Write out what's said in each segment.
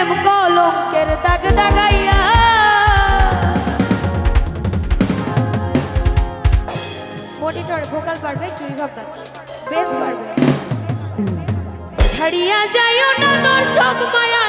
প্রেম কলঙ্কের দাগ দাগাইয়া। Monitor vocal পারবে চুরি ভোকাল বেশ পারবে না দর্শক মায়া।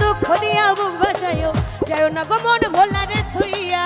দুঃখ দিয়া বুক ভাসাইও যায় না গো মন ভোলারে থুইয়া।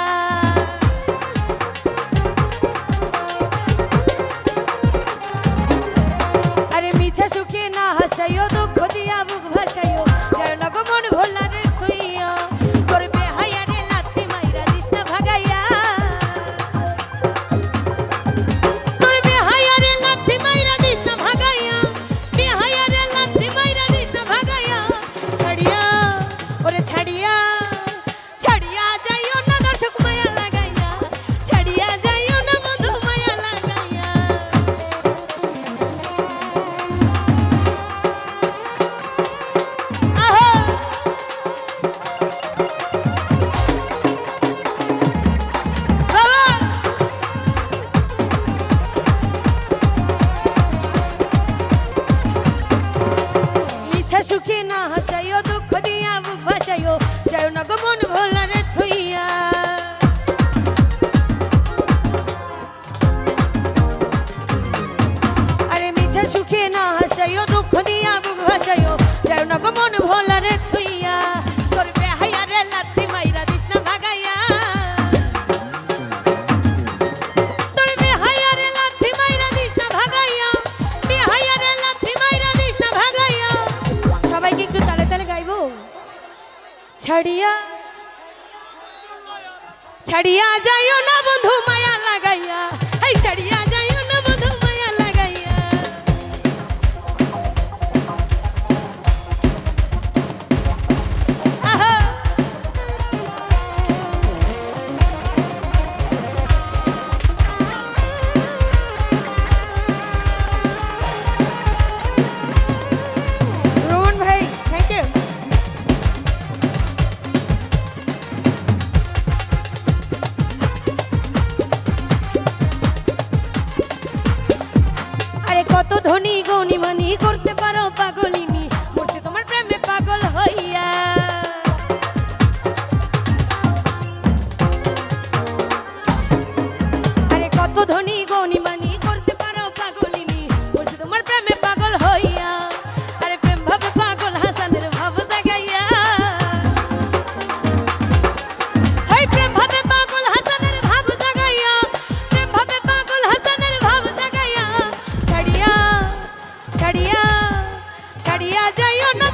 যায় না গো মন ভোলারে থইয়া। আরে মিছে সুখে না হাসাইও, দুঃখ দিয়া বুক ভাসাইও যায় না গো মন লাগাইয়া ছাড়িয়া যাইও না বন্ধু মায়া লাগাইয়া। এই ছাড়িয়া। এত ধনী গণিমানি করতে পারো ছাড়িয়া যাইও না